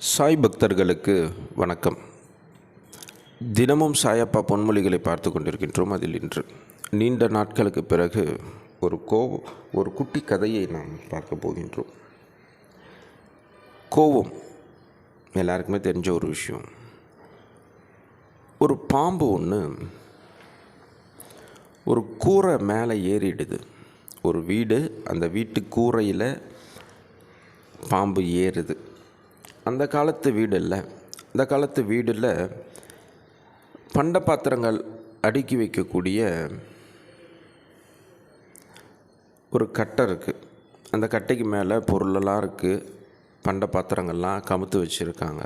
சாய் பக்தர்களுக்கு வணக்கம். தினமும் சாயப்பா பொன்மொழிகளை பார்த்து கொண்டிருக்கின்றோம் அதில் இன்று. நீண்ட நாட்களுக்கு பிறகு ஒரு கோவம் ஒரு குட்டி கதையை நாம் பார்க்க போகின்றோம். கோவம் எல்லாருக்குமே தெரிஞ்ச ஒரு விஷயம். ஒரு பாம்பு ஒன்று ஒரு கூரை மேலே ஏறிடுது. ஒரு வீடு அந்த வீட்டு கூரையில் பாம்பு ஏறுது. அந்த காலத்து வீடு இல்லை அந்த காலத்து வீடில் பண்ட பாத்திரங்கள் அடுக்கி வைக்கக்கூடிய ஒரு கட்டை இருக்குது அந்த கட்டைக்கு மேலே பொருளெல்லாம் இருக்குது பண்ட பாத்திரங்கள்லாம் கமுத்து வச்சுருக்காங்க.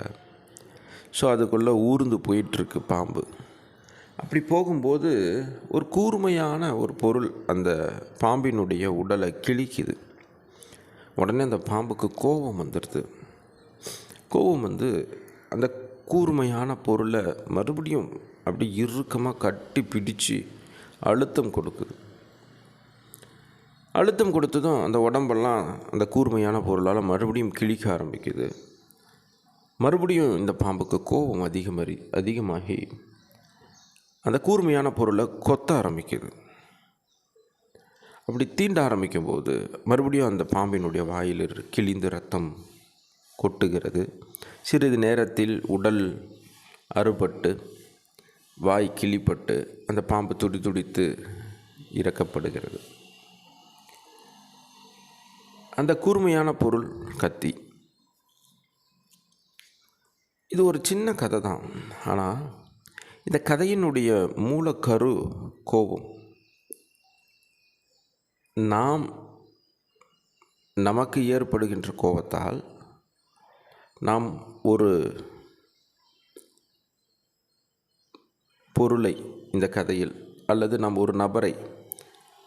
ஸோ அதுக்குள்ளே ஊர்ந்து போயிட்டுருக்கு பாம்பு. அப்படி போகும்போது ஒரு கூர்மையான ஒரு பொருள் அந்த பாம்பினுடைய உடலை கிழிக்குது. உடனே அந்த பாம்புக்கு கோபம் வந்துடுது கோபம் வந்து அந்த கூர்மையான பொருளை மறுபடியும் அப்படி இறுக்கமாக கட்டி பிடிச்சு அழுத்தம் கொடுக்குது. அழுத்தம் கொடுத்ததும் அந்த உடம்பெல்லாம் அந்த கூர்மையான பொருளால் மறுபடியும் கிழிக்க ஆரம்பிக்குது. மறுபடியும் இந்த பாம்புக்கு கோபம் அதிகமறி அதிகமாகி அந்த கூர்மையான பொருளை கொத்த ஆரம்பிக்குது. அப்படி தீண்ட ஆரம்பிக்கும் போது மறுபடியும் அந்த பாம்பினுடைய வாயில் இரு- கிழிந்து ரத்தம் கொட்டுகிறது. சிறிது நேரத்தில் உடல் அறுபட்டு வாய் கிளிப்பட்டு அந்த பாம்பு துடி துடித்து இறக்கப்படுகிறது. அந்த கூர்மையான பொருள் கத்தி. இது ஒரு சின்ன கதை தான். ஆனால் இந்த கதையினுடைய மூலக்கரு கோபம். நாம் நமக்கு ஏற்படுகின்ற கோபத்தால் நாம் ஒரு பொருளை இந்த கதையில் அல்லது நாம் ஒரு நபரை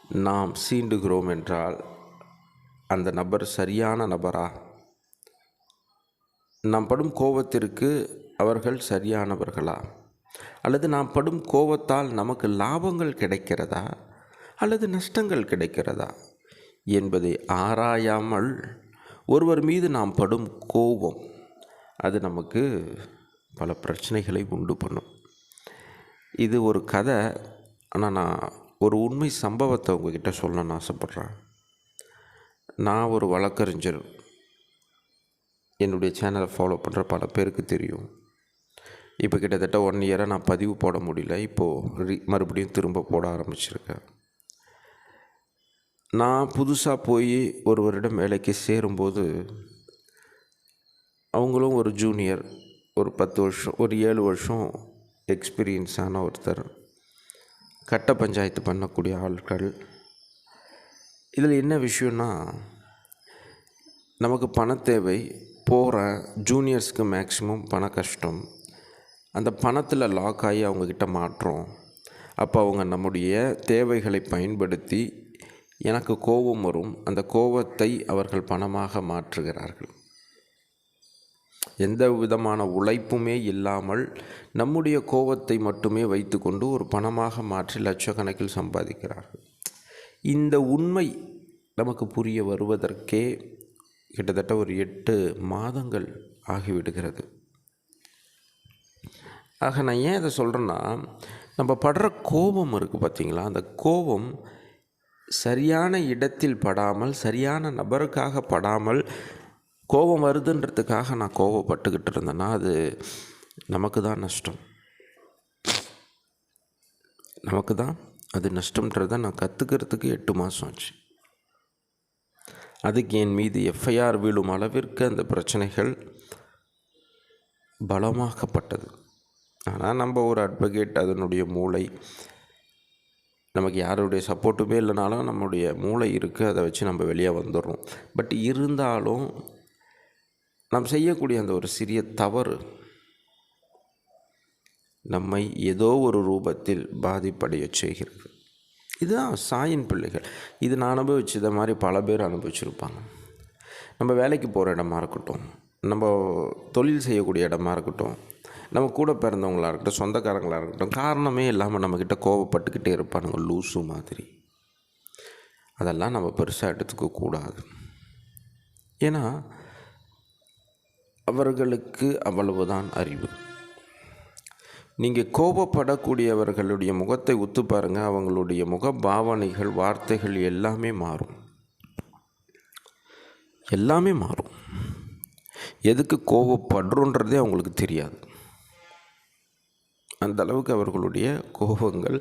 நாம் சீண்டுகிறோம் என்றால் அந்த நபர் சரியான நபரா? நாம் படும் கோபத்திற்கு அவர்கள் சரியானவர்களா? அல்லது நாம் படும் கோபத்தால் நமக்கு லாபங்கள் கிடைக்கிறதா? அல்லது நஷ்டங்கள் கிடைக்கிறதா? என்பதை ஆராயாமல் ஒருவர் மீது நாம் படும் கோபம் அது நமக்கு பல பிரச்சனைகளை உண்டு பண்ணும். இது ஒரு கதை. ஆனால் நான் ஒரு உண்மை சம்பவத்தை உங்ககிட்ட சொல்லணும்னு ஆசைப்பட்றேன். நான் ஒரு வழக்கறிஞர். என்னுடைய சேனலை ஃபாலோ பண்ணுற பல பேருக்கு தெரியும். இப்போ கிட்டத்தட்ட ஒன் இயராக நான் பதிவு போட முடியல. இப்போது ரீ மறுபடியும் திரும்ப போட ஆரம்பிச்சிருக்கேன். நான் புதுசாக போய் ஒருவரிடம் வேலைக்கு சேரும்போது அவங்களும் ஒரு ஜூனியர் ஒரு பத்து வருஷம் ஒரு ஏழு வருஷம் எக்ஸ்பீரியன்ஸான ஒருத்தர். கட்ட பஞ்சாயத்து பண்ணக்கூடிய ஆட்கள். இதில் என்ன விஷயம்னா நமக்கு பண தேவை போகிற ஜூனியர்ஸ்க்கு மேக்ஸிமம் பண கஷ்டம். அந்த பணத்தில் லாக் ஆகி அவங்கக்கிட்ட மாற்றோம். அப்போ அவங்க நம்முடைய தேவைகளை பயன்படுத்தி எனக்கு கோபம் வரும். அந்த கோபத்தை அவர்கள் பணமாக மாற்றுகிறார்கள். எந்த விதமான உழைப்புமே இல்லாமல் நம்முடைய கோபத்தை மட்டுமே வைத்துக்கொண்டு ஒரு பணமாக மாற்றி லட்சக்கணக்கில் சம்பாதிக்கிறார்கள். இந்த உண்மை நமக்கு புரிய வருவதற்கே கிட்டத்தட்ட ஒரு எட்டு மாதங்கள் ஆகிவிடுகிறது. ஆக நான் ஏன் இதை சொல்கிறேன்னா நம்ம படுற கோபம் இருக்குது பார்த்தீங்களா? அந்த கோபம் சரியான இடத்தில் படாமல் சரியான நபருக்காக படாமல் கோபம் வருதுன்றதுக்காக நான் கோபப்பட்டுக்கிட்டு இருந்தேன்னா அது நமக்கு தான் நஷ்டம். நமக்கு தான் அது நஷ்டம்ன்றதை நான் கற்றுக்கிறதுக்கு எட்டு மாதம் ஆச்சு. அதுக்கு என் மீது எஃப்ஐஆர் விழும் அளவிற்கு அந்த பிரச்சனைகள் பலமாக்கப்பட்டது. ஆனால் நம்ம ஒரு அட்வொகேட் அதனுடைய மூளை நமக்கு யாருடைய சப்போர்ட்டுமே இல்லைனாலும் நம்முடைய மூளை இருக்குது அதை வச்சு நம்ம வெளியே வந்துடுறோம். பட் இருந்தாலும் நாம் செய்யக்கூடிய அந்த ஒரு சிறிய தவறு நம்மை ஏதோ ஒரு ரூபத்தில் பாதிப்படைய செய்கிறது. இதுதான் சாயின் பிள்ளைகள். இது நான் அனுபவிச்சத மாதிரி பல பேர் அனுபவிச்சிருப்பாங்க. நம்ம வேலைக்கு போகிற இடமா இருக்கட்டும் நம்ம தொழில் செய்யக்கூடிய இடமா இருக்கட்டும் நம்ம கூட பிறந்தவங்களாக இருக்கட்டும் சொந்தக்காரங்களாக இருக்கட்டும் காரணமே இல்லாமல் நம்மக்கிட்ட கோவப்பட்டுக்கிட்டே இருப்பானுங்க லூஸு மாதிரி. அதெல்லாம் நம்ம பெருசாக எடுத்துக்க கூடாது. ஏன்னா அவர்களுக்கு அவ்வளவுதான் அறிவு. நீங்கள் கோபப்படக்கூடியவர்களுடைய முகத்தை ஒத்து பாருங்கள் அவங்களுடைய முக பாவனைகள் வார்த்தைகள் எல்லாமே மாறும். எல்லாமே மாறும். எதுக்கு கோபப்படுறோன்றதே அவங்களுக்கு தெரியாது. அந்த அளவுக்கு அவர்களுடைய கோபங்கள்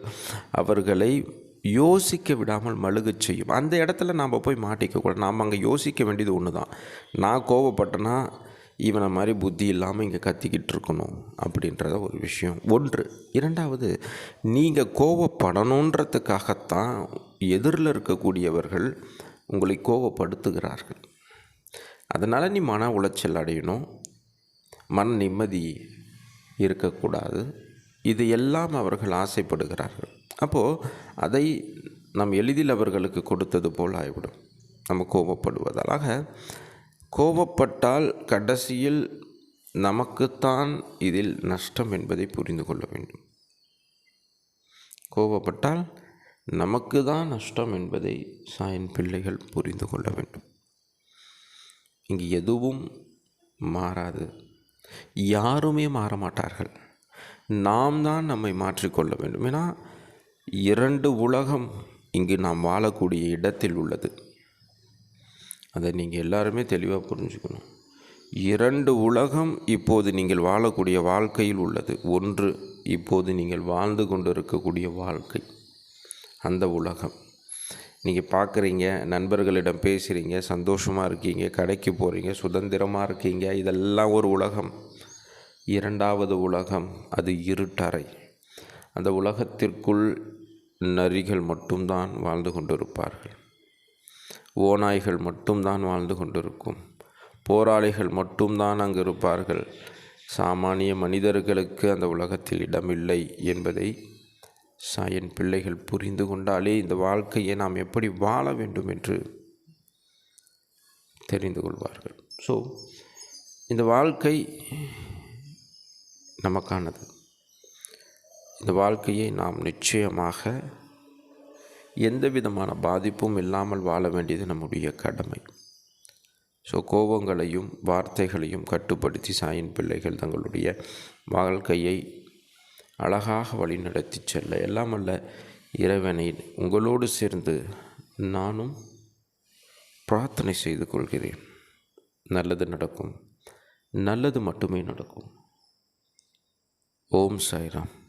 அவர்களை யோசிக்க விடாமல் மழுகச் செய்யும். அந்த இடத்துல நாம் போய் மாட்டிக்கக்கூடாது நாம் அங்கே யோசிக்க வேண்டியது ஒன்று தான் நான் கோபப்பட்டேன்னா இவனை மாதிரி புத்தி இல்லாமல் இங்கே கத்திக்கிட்டு இருக்கணும் அப்படின்றத ஒரு விஷயம். ஒன்று. இரண்டாவது நீங்கள் கோவப்படணுன்றதுக்காகத்தான் எதிரில் இருக்கக்கூடியவர்கள் உங்களை கோவப்படுத்துகிறார்கள். அதனால் நீ மன உளைச்சல் அடையணும். மன நிம்மதி இருக்கக்கூடாது. இது எல்லாம் அவர்கள் ஆசைப்படுகிறார்கள். அப்போது அதை நாம் எளிதில் அவர்களுக்கு கொடுத்தது போல் ஆகிவிடும் நம்ம கோபப்படுவதாலாக கோபப்பட்டால் கடைசியில் நமக்குத்தான் இதில் நஷ்டம் என்பதை புரிந்து கொள்ள வேண்டும். கோபப்பட்டால் நமக்கு தான் நஷ்டம் என்பதை சாயன் பிள்ளைகள் புரிந்து கொள்ள வேண்டும். இங்கு எதுவும் மாறாது. யாருமே மாற மாட்டார்கள் நாம் தான் நம்மை மாற்றிக்கொள்ள வேண்டும். ஏன்னா இரண்டு உலகம் இங்கு நாம் வாழக்கூடிய இடத்தில் உள்ளது. அதை நீங்கள் எல்லாருமே தெளிவாக புரிஞ்சுக்கணும். இரண்டு உலகம் இப்போது நீங்கள் வாழக்கூடிய வாழ்க்கையில் உள்ளது. ஒன்று இப்போது நீங்கள் வாழ்ந்து கொண்டு இருக்கக்கூடிய வாழ்க்கை. அந்த உலகம். நீங்கள் பார்க்குறீங்க நண்பர்களிடம் பேசுகிறீங்க சந்தோஷமாக இருக்கீங்க கடைக்கு போகிறீங்க சுதந்திரமாக இருக்கீங்க இதெல்லாம் ஒரு உலகம். இரண்டாவது உலகம் அது இருட்டறை. அந்த உலகத்திற்குள் நரிகள் மட்டும்தான் வாழ்ந்து கொண்டிருப்பார்கள். ஓநாய்கள் மட்டும்தான் வாழ்ந்து கொண்டிருக்கும். போராளிகள் மட்டும்தான் அங்கு இருப்பார்கள் சாமானிய மனிதர்களுக்கு அந்த உலகத்தில் இடமில்லை என்பதை சாயன் பிள்ளைகள் புரிந்து கொண்டாலே இந்த வாழ்க்கையை நாம் எப்படி வாழ வேண்டும் என்று தெரிந்து கொள்வார்கள். ஸோ இந்த வாழ்க்கை நமக்கானது. இந்த வாழ்க்கையை நாம் நிச்சயமாக எந்த விதமான பாதிப்பும் இல்லாமல் வாழ வேண்டியது நம்முடைய கடமை. ஸோ கோபங்களையும் வார்த்தைகளையும் கட்டுப்படுத்தி சாயின் பிள்ளைகள் தங்களுடைய வாழ்க்கையை அழகாக வழிநடத்தி செல்ல. எல்லாம் அல்ல இறைவனை உங்களோடு சேர்ந்து நானும் பிரார்த்தனை செய்து கொள்கிறேன். நல்லது நடக்கும். நல்லது மட்டுமே நடக்கும். ஓம் சாய்ராம்.